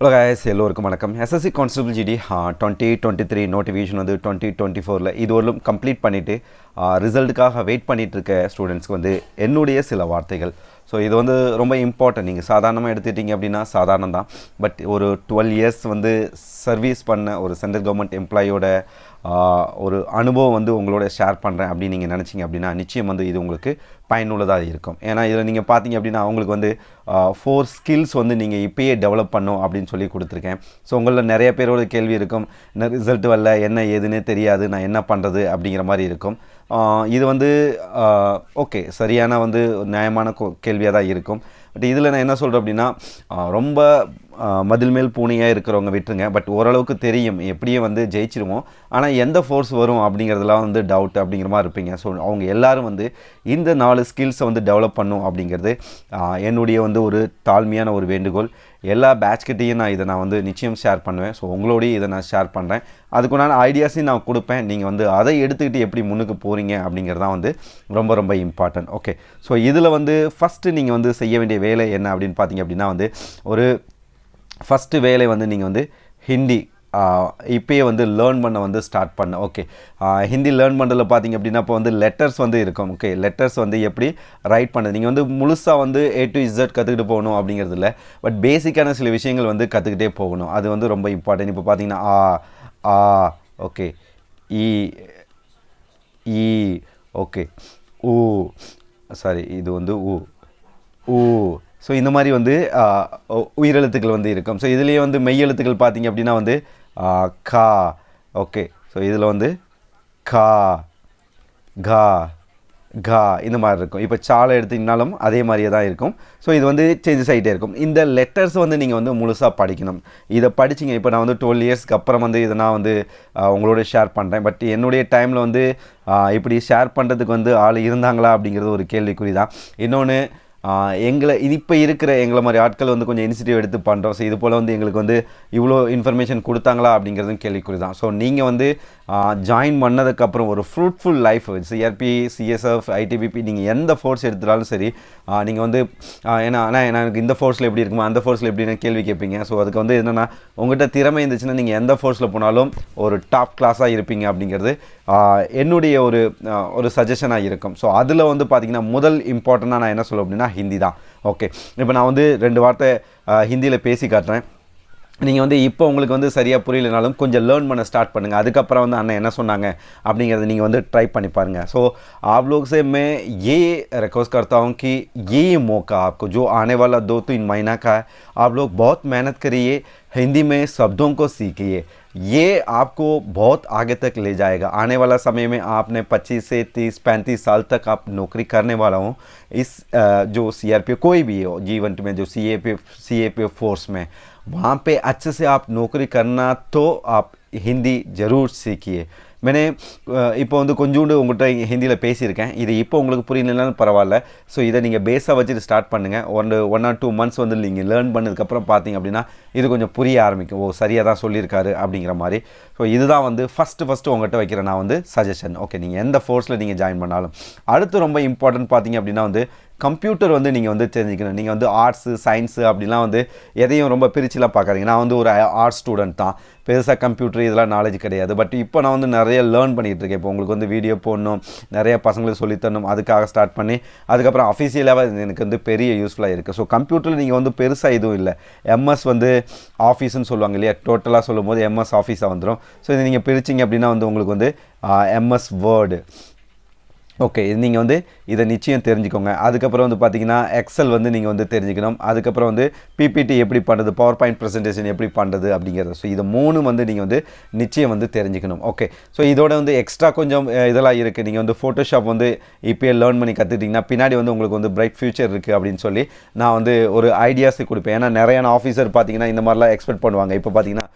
Hello guys. எல்லோருக்கும் வணக்கம். SSC constable GD twenty twenty three notification வந்து டுவெண்ட்டி டுவெண்ட்டி ஃபோரில் இது வரலும் கம்ப்ளீட் பண்ணிவிட்டு ரிசல்ட்டுக்காக வெயிட் பண்ணிகிட்ருக்க இருக்க ஸ்டூடெண்ட்ஸ்க்கு வந்து என்னுடைய சில வார்த்தைகள். ஸோ இது வந்து ரொம்ப இம்பார்ட்டன்ட் நீங்கள் சாதாரணமாக எடுத்துட்டீங்க அப்படின்னா சாதாரணம் தான் பட் ஒரு டுவெல் இயர்ஸ் வந்து சர்வீஸ் பண்ண ஒரு சென்ட்ரல் கவர்மெண்ட் எம்ப்ளாயோட ஒரு அனுபவம் வந்து உங்களோட ஷேர் பண்ணுறேன் அப்படின்னு நீங்கள் நினச்சிங்க அப்படின்னா நிச்சயம் வந்து இது உங்களுக்கு பயனுள்ளதாக இருக்கும். ஏன்னா இதில் நீங்கள் பார்த்தீங்க அப்படின்னா அவங்களுக்கு வந்து ஃபோர் ஸ்கில்ஸ் வந்து நீங்கள் இப்பயே டெவலப் பண்ணும் அப்படின்னு சொல்லி கொடுத்துருக்கேன். ஸோ உங்களில் நிறைய பேரோட கேள்வி இருக்கும். என்ன ரிசல்ட் வரல என்ன ஏதுன்னே தெரியாது நான் என்ன பண்ணுறது அப்படிங்கிற மாதிரி இருக்கும். இது வந்து ஓகே சரியான வந்து நியாயமான கேள்வியாக தான் இருக்கும். பட் இதில் நான் என்ன சொல்கிறேன் அப்படின்னா ரொம்ப மதில் மேல் பூனையாக இருக்கிறவங்க விட்டுருங்க. பட் ஓரளவுக்கு தெரியும் எப்படியே வந்து ஜெயிச்சிருவோம். ஆனால் எந்த ஃபோர்ஸ் வரும் அப்படிங்கிறதுலாம் வந்து டவுட் அப்படிங்கிற மாதிரி இருப்பீங்க. ஸோ அவங்க எல்லாரும் வந்து இந்த நாலு ஸ்கில்ஸை வந்து டெவலப் பண்ணும் அப்படிங்கிறது என்னுடைய வந்து ஒரு தாழ்மையான ஒரு வேண்டுகோள். எல்லா பேட்ச்கிட்டையும் நான் இதை நான் வந்து நிச்சயம் ஷேர் பண்ணுவேன். ஸோ உங்களோடய இதை நான் ஷேர் பண்ணுறேன் அதுக்குண்டான ஐடியாஸையும் நான் கொடுப்பேன். நீங்கள் வந்து அதை எடுத்துக்கிட்டு எப்படி முன்னுக்கு போகிறீங்க அப்படிங்கிறது தான் வந்து ரொம்ப ரொம்ப இம்பார்ட்டன்ட் ஓகே ஸோ இதில் வந்து ஃபஸ்ட்டு நீங்கள் வந்து செய்ய வேண்டிய வேலை என்ன அப்படின்னு பார்த்தீங்க அப்படின்னா வந்து ஒரு ஃபஸ்ட்டு வேலை வந்து நீங்கள் வந்து ஹிந்தி இப்போயே வந்து லேர்ன் பண்ண வந்து ஸ்டார்ட் பண்ண. ஓகே ஹிந்தி லேர்ன் பண்ணுறதுல பார்த்தீங்க அப்படின்னா இப்போ வந்து லெட்டர்ஸ் வந்து இருக்கும். ஓகே லெட்டர்ஸ் வந்து எப்படி ரைட் பண்ணுறது நீங்கள் வந்து முழுசாக வந்து ஏ டு இசட் கற்றுக்கிட்டு போகணும் அப்படிங்கிறது இல்லை. பட் பேசிக்கான சில விஷயங்கள் வந்து கற்றுக்கிட்டே போகணும். அது வந்து ரொம்ப இம்பார்ட்டன்ட் இப்போ பார்த்தீங்கன்னா ஆ ஆ ஓகே இ இ ஓகே ஊ சாரி இது வந்து ஊ. ஊ ஸோ இந்த மாதிரி வந்து உயிரெழுத்துக்கள் வந்து இருக்கும். ஸோ இதுலேயே வந்து மெய் எழுத்துக்கள் பார்த்தீங்க அப்படின்னா வந்து கா ஓகே. ஸோ இதில் வந்து கா கா கா இந்த மாதிரி இருக்கும். இப்போ சாலை எடுத்திங்கனாலும் அதே மாதிரியே தான் இருக்கும். ஸோ இது வந்து சேஞ்சஸ் ஆகிட்டே இருக்கும். இந்த லெட்டர்ஸ் வந்து நீங்கள் வந்து முழுசாக படிக்கணும். இதை படிச்சிங்க. இப்போ நான் வந்து டுவெல் இயர்ஸ்க்கு அப்புறம் வந்து இதை நான் வந்து உங்களோட ஷேர் பண்ணுறேன் பட் என்னுடைய டைமில் வந்து இப்படி ஷேர் பண்ணுறதுக்கு வந்து ஆள் இருந்தாங்களா அப்படிங்கிறது ஒரு கேள்விக்குறி தான். இன்னொன்று எங்களை இது இப்போ இருக்கிற எங்களை மாதிரி ஆட்கள் வந்து கொஞ்சம் இனிஷியேட்டிவ் எடுத்து பண்ணுறோம் ஸோ இது போல் வந்து எங்களுக்கு வந்து இவ்வளோ இன்ஃபர்மேஷன் கொடுத்தாங்களா அப்படிங்கிறதும் கேள்விக்குறி தான் ஸோ நீங்கள் வந்து ஜாயின் பண்ணதுக்கப்புறம் ஒரு fruitful life CRP CSF ITBP நீங்கள் எந்த ஃபோர்ஸ் எடுத்துட்டாலும் சரி நீங்கள் வந்து ஏன்னா ஆனால் எனக்கு இந்த ஃபோர்ஸில் எப்படி இருக்குமா அந்த ஃபோர்ஸில் எப்படின்னு கேள்வி கேட்பீங்க. ஸோ அதுக்கு வந்து என்னென்னா உங்கள்கிட்ட திறமை இருந்துச்சுன்னா நீங்கள் எந்த ஃபோர்ஸில் போனாலும் ஒரு டாப் கிளாஸாக இருப்பீங்க அப்படிங்கிறது என்னுடைய ஒரு ஒரு சஜஷனாக இருக்கும். ஸோ அதில் வந்து பார்த்திங்கன்னா முதல் இம்பார்ட்டண்ட்டாக நான் என்ன சொல்லுவேன் அப்படின்னா ஹிந்தி தான் ஓகே இப்போ நான் வந்து ரெண்டு வார்த்தை ஹிந்தியில் பேசி காட்டுறேன் நீங்கள் வந்து இப்போ உங்களுக்கு வந்து சரியாக புரியலனாலும் கொஞ்சம் லேர்ன் பண்ண ஸ்டார்ட் பண்ணுங்கள் அதுக்கப்புறம் வந்து அண்ணன் என்ன சொன்னாங்க அப்படிங்கிறத நீங்கள் வந்து ட்ரை பண்ணி பாருங்கள் ஸோ आप लोग से मैं ये रिक्वेस्ट करता हूँ कि ये मौका आपको जो आने वाला दो तीन महीना का है आप लोग बहुत मेहनत करिए हिंदी में शब्दों को सीखिए। ये आपको बहुत आगे तक ले जाएगा। आने वाला समय में आपने 25 से 30 35 साल तक आप नौकरी करने वाला हूँ। इस जो सीआरपीएफ कोई भी हो जीवन में, जो C A P C A P force में, वहाँ पे अच्छे से आप नौकरी करना तो आप हिंदी ज़रूर सीखिए। மேனே uh, இப்போ வந்து கொஞ்சோண்டு உங்கள்கிட்ட ஹிந்தியில் பேசியிருக்கேன். இது இப்போ உங்களுக்கு புரியலனாலும் பரவாயில்ல. ஸோ இதை நீங்கள் பேஸாக வச்சுட்டு ஸ்டார்ட் பண்ணுங்கள் one one or two months வந்து நீங்கள் லேர்ன் பண்ணதுக்கப்புறம் பார்த்தீங்க அப்படின்னா இது கொஞ்சம் புரிய ஆரம்பிக்கும். ஓ சரியாக தான் சொல்லியிருக்காரு அப்படிங்கிற மாதிரி. ஸோ இதுதான் வந்து ஃபஸ்ட்டு ஃபஸ்ட்டு உங்கள்கிட்ட வைக்கிற நான் வந்து சஜஷன் ஓகே நீங்கள் எந்த ஃபோர்ஸில் நீங்கள் ஜாயின் பண்ணாலும். அடுத்து ரொம்ப இம்பார்ட்டன்ட் பார்த்தீங்க அப்படின்னா வந்து கம்ப்யூட்டர் வந்து நீங்கள் வந்து தெரிஞ்சுக்கணும். நீங்கள் வந்து ஆர்ட்ஸு சயின்ஸு அப்படிலாம் வந்து எதையும் ரொம்ப பிரிச்சுலாம் பார்க்காதீங்க. நான் வந்து ஒரு ஆர்ட்ஸ் ஸ்டூடெண்ட் தான். பெருசாக கம்ப்யூட்டர் இதெல்லாம் நாலேஜ் கிடையாது. பட் இப்போ நான் வந்து நிறைய லேர்ன் பண்ணிகிட்டு இருக்கேன். இப்போ உங்களுக்கு வந்து வீடியோ போடணும் நிறைய பசங்களுக்கு சொல்லித்தரணும் அதுக்காக ஸ்டார்ட் பண்ணி அதுக்கப்புறம் அஃபிஷியலாக எனக்கு வந்து பெரிய யூஸ்ஃபுல்லாக இருக்குது ஸோ கம்ப்யூட்டரில் நீங்கள் வந்து பெருசாக எதுவும் இல்லை. எம்எஸ் வந்து ஆஃபீஸ்னு சொல்லுவாங்க இல்லையா? டோட்டலாக சொல்லும்போது எம்எஸ் ஆஃபீஸாக வந்துடும் ஸோ இதை நீங்கள் பிரிச்சிங்க அப்படின்னா வந்து உங்களுக்கு வந்து எம்எஸ் வேர்டு ஓகே இது நீங்கள் வந்து இதை நிச்சயம் தெரிஞ்சுக்கோங்க. அதுக்கப்புறம் வந்து பார்த்தீங்கன்னா எக்ஸல் வந்து நீங்கள் வந்து தெரிஞ்சுக்கணும். அதுக்கப்புறம் வந்து பிபிடி எப்படி பண்ணுறது பவர் பாயிண்ட் ப்ரெசன்டேஷன் எப்படி பண்ணுறது அப்படிங்கிறது. ஸோ இது மூணு வந்து நீங்கள் வந்து நிச்சயம் வந்து தெரிஞ்சுக்கணும். ஓகே. ஸோ இதோட வந்து எக்ஸ்ட்ரா கொஞ்சம் இதெல்லாம் இருக்குது நீங்கள் வந்து ஃபோட்டோஷாப் வந்து இப்போயே லேர்ன் பண்ணி கற்றுக்கிட்டிங்கன்னா பின்னாடி வந்து உங்களுக்கு வந்து பிரைட் ஃபியூச்சர் இருக்குது அப்படின்னு சொல்லி நான் வந்து ஒரு ஐடியாஸ் கொடுப்பேன். ஏன்னா நிறையான ஆஃபீஸர் பார்த்தீங்கன்னா இந்த மாதிரிலாம் எக்ஸ்பெக்ட் பண்ணுவாங்க. இப்போ பார்த்தீங்கன்னா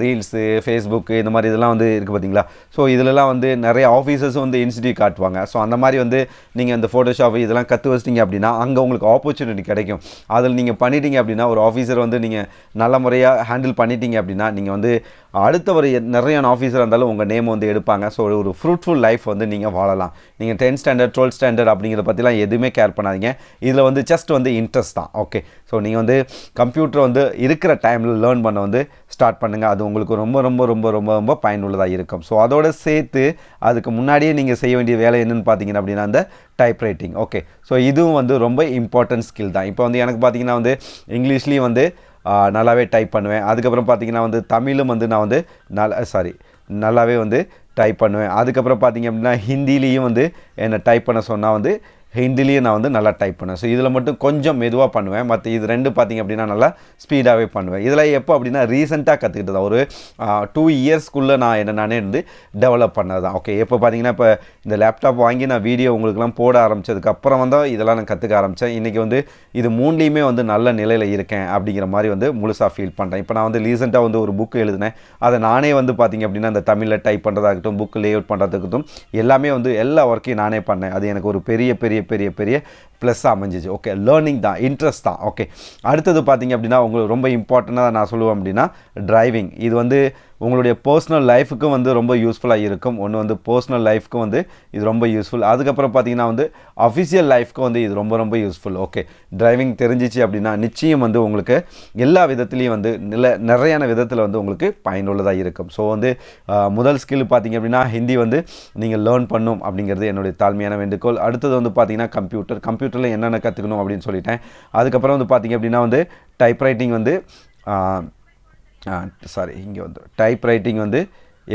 ரீல்ஸு ஃபேஸ்புக்கு இந்த மாதிரி இதெல்லாம் வந்து இருக்குது பார்த்தீங்களா ஸோ இதிலலாம் வந்து நிறைய ஆஃபீஸர்ஸும் வந்து இன்ஸ்டியூட் காட்டுவாங்க. ஸோ அந்த மாதிரி வந்து நீங்கள் இந்த ஃபோட்டோஷாப் இதெல்லாம் கற்று வச்சிட்டிங்க அப்படின்னா அங்கே உங்களுக்கு ஆப்பர்ச்சுனிட்டி கிடைக்கும். அதில் நீங்கள் பண்ணிட்டீங்க அப்படின்னா ஒரு ஆஃபீஸர் வந்து நீங்கள் நல்ல முறையாக ஹேண்டில் பண்ணிட்டீங்க அப்படின்னா நீங்கள் வந்து அடுத்த ஒரு நிறைய ஆஃபீஸர் இருந்தாலும் உங்கள் நேம் வந்து எடுப்பாங்க. ஸோ ஒரு ஃப்ரூட்ஃபுல் லைஃப் வந்து நீங்கள் வாழலாம். நீங்கள் டென்த் ஸ்டாண்டர்ட் டுவெல்த் ஸ்டாண்டர்ட் அப்படிங்கிறத பற்றிலாம் எதுவுமே கேர் பண்ணாதீங்க. இதில் வந்து ஜஸ்ட் வந்து இன்ட்ரெஸ்ட் தான். ஓகே ஸோ நீங்கள் வந்து கம்ப்யூட்டர் வந்து இருக்கிற டைமில் லேர்ன் பண்ண வந்து ஸ்டார்ட் பண்ணுங்கள் அது உங்களுக்கு ரொம்ப ரொம்ப ரொம்ப ரொம்ப ரொம்ப பயனுள்ளதாக இருக்கும். ஸோ அதோட சேர்த்து அதுக்கு முன்னாடியே நீங்கள் செய்ய வேண்டிய வேலை என்னென்னு பார்த்தீங்கன்னா அப்படின்னா அந்த டைப் ரைட்டிங் ஓகே ஸோ இதுவும் வந்து ரொம்ப இம்பார்ட்டன்ட் ஸ்கில் தான். இப்போ வந்து எனக்கு பார்த்தீங்கன்னா வந்து இங்கிலீஷ்லேயும் வந்து நல்லாவே டைப் பண்ணுவேன். அதுக்கப்புறம் பார்த்திங்கன்னா வந்து தமிழும் வந்து நான் வந்து நல்ல சாரி நல்லாவே வந்து டைப் பண்ணுவேன். அதுக்கப்புறம் பார்த்திங்க அப்படின்னா ஹிந்திலேயும் வந்து என்னை டைப் பண்ண சொன்னால் வந்து ஹிந்திலையும் நான் வந்து நல்லா டைப் பண்ணுவேன். ஸோ இதில் மட்டும் கொஞ்சம் மெதுவாக பண்ணுவேன். மற்ற இது ரெண்டு பார்த்தீங்க அப்படின்னா நல்லா ஸ்பீடாகவே பண்ணுவேன். இதில் எப்போ அப்படின்னா ரீசெண்டாக கற்றுக்கிட்டது ஒரு டூ இயர்ஸ்க்குள்ளே நான் என்ன நானே வந்து டெவலப் பண்ணது தான் ஓகே எப்போ பார்த்தீங்கன்னா இப்போ இந்த லேப்டாப் வாங்கி நான் வீடியோ உங்களுக்குலாம் போட ஆரம்பித்ததுக்கப்புறம் வந்து இதெல்லாம் நான் கற்றுக்க ஆரம்பித்தேன் இன்றைக்கி வந்து இது மூணுலேயுமே வந்து நல்ல நிலையில் இருக்கேன் அப்படிங்கிற மாதிரி வந்து முழுசாக ஃபீல் பண்ணுறேன் இப்போ நான் வந்து ரீசெண்டாக வந்து ஒரு புக் எழுதினேன். அதை நானே வந்து பார்த்திங்க அப்படின்னா அந்த தமிழில் டைப் பண்ணுறதாகட்டும் புக் லே அவுட் பண்ணுறதுக்கட்டும் எல்லாமே வந்து எல்லா ஒர்க்கையும் நானே பண்ணேன். அது எனக்கு ஒரு பெரிய பெரிய பெரிய பெரிய ப்ளஸ்ஸாக அமைஞ்சிச்சு. ஓகே லேர்னிங் தான் இன்ட்ரெஸ்ட் தான். ஓகே அடுத்தது பார்த்தீங்க அப்படின்னா உங்களுக்கு ரொம்ப இம்பார்ட்டண்ட்டாக நான் சொல்லுவேன் அப்படின்னா டிரைவிங் இது வந்து உங்களுடைய பர்சனல் லைஃபுக்கும் வந்து ரொம்ப யூஸ்ஃபுல்லாக இருக்கும். ஒன்று வந்து பர்சனல் லைஃப்க்கும் வந்து இது ரொம்ப யூஸ்ஃபுல் அதுக்கப்புறம் பார்த்தீங்கன்னா வந்து அஃபிஷியல் லைஃப்க்கும் வந்து இது ரொம்ப ரொம்ப யூஸ்ஃபுல் ஓகே டிரைவிங் தெரிஞ்சிச்சு அப்படின்னா நிச்சயம் வந்து உங்களுக்கு எல்லா விதத்துலேயும் வந்து நில நிறையான விதத்தில் வந்து உங்களுக்கு பயனுள்ளதாக இருக்கும். ஸோ வந்து முதல் ஸ்கில் பார்த்தீங்க அப்படின்னா ஹிந்தி வந்து நீங்கள் லேர்ன் பண்ணும் அப்படிங்கிறது என்னுடைய தாழ்மையான வேண்டுகோள். அடுத்தது வந்து பார்த்தீங்கன்னா கம்ப்யூட்டர் கம்ப்யூட்டரில் என்னென்ன கற்றுக்கணும் அப்படின்னு சொல்லிட்டேன். அதுக்கப்புறம் வந்து பார்த்தீங்க அப்படின்னா வந்து டைப்ரைட்டிங் வந்து சாரி இங்கே வந்து டைப் ரைட்டிங் வந்து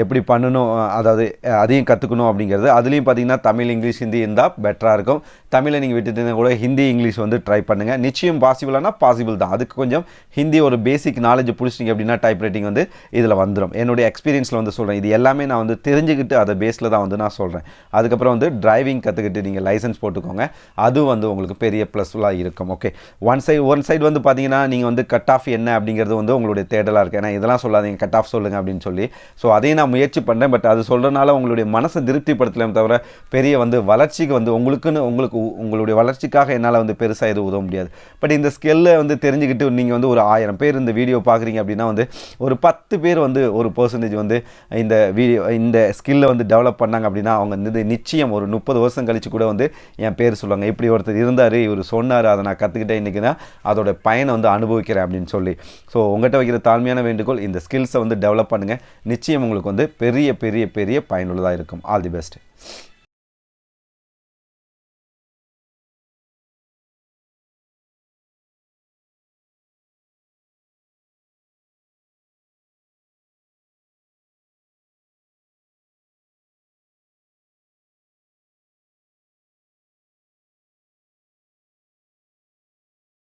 எப்படி பண்ணணும் அதாவது அதையும் கற்றுக்கணும் அப்படிங்கிறது. அதுலேயும் பார்த்தீங்கன்னா தமிழ் இங்கிலீஷ் ஹிந்தி இருந்தால் பெட்டராக இருக்கும். தமிழை நீங்கள் விட்டுட்டு கூட ஹிந்தி இங்கிலீஷ் வந்து ட்ரை பண்ணுங்கள் நிச்சயம் பாசிபிளானா பாசிபிள் தான். அதுக்கு கொஞ்சம் ஹிந்தி ஒரு பேசிக் நாலேஜ் பிடிச்சிட்டிங்க அப்படின்னா டைப் ரைட்டிங் வந்து இதில் வந்துடும் என்னுடைய எக்ஸ்பீரியன்ஸில் வந்து சொல்கிறேன் இது எல்லாமே நான் வந்து தெரிஞ்சுக்கிட்டு அதை பேஸில் தான் வந்து நான் சொல்கிறேன் அதுக்கப்புறம் வந்து டிரைவிங் கற்றுக்கிட்டு நீங்கள் லைசன்ஸ் போட்டுக்கோங்க. அதுவும் வந்து உங்களுக்கு பெரிய ப்ளஸ்ஃபுல்லாக இருக்கும். Okay one side one side வந்து பார்த்தீங்கன்னா நீங்கள் வந்து கட் ஆஃப் என்ன அப்படிங்கிறது வந்து உங்களுடைய தேடலாக இருக்குது ஏன்னா இதெல்லாம் சொல்லாதீங்க. கட் ஆஃப் சொல்லுங்கள் அப்படின்னு சொல்லி. ஸோ அதையும் நான் முயற்சி பண்ணேன் பட் அது சொல்கிறனால உங்களுடைய மனசை திருப்திப்படுத்தலாம் தவிர பெரிய வந்து வளர்ச்சிக்கு வந்து உங்களுக்குன்னு உங்களுக்கு உ- உங்களுடைய வளர்ச்சிக்காக என்னால் வந்து பெருசாக எதுவும் உதவ முடியாது. பட் இந்த ஸ்கில்லை வந்து தெரிஞ்சுக்கிட்டு நீங்கள் வந்து ஒரு ஆயிரம் பேர் இந்த வீடியோ பார்க்குறீங்க அப்படின்னா வந்து ஒரு பத்து பேர் வந்து ஒரு பர்சன்டேஜ் வந்து இந்த வீடியோ இந்த ஸ்கில்லை வந்து டெவலப் பண்ணாங்க அப்படின்னா அவங்க வந்து நிச்சயம் ஒரு முப்பது வருஷம் கழித்து கூட வந்து என் பேர் சொல்லுவாங்க. இப்படி ஒருத்தர் இருந்தார் இவர் சொன்னார் அதை நான் கற்றுக்கிட்டேன் இன்றைக்கி தான் அதோட பயனை வந்து அனுபவிக்கிறேன் அப்படின்னு சொல்லி. ஸோ உங்கள்கிட்ட வைக்கிற தாழ்மையான வேண்டுகோள் இந்த ஸ்கில்ஸை வந்து டெவலப் பண்ணுங்கள் நிச்சயம் உங்களுக்கு வந்து பெரிய பெரிய பெரிய பயனுள்ளதாக இருக்கும். All the best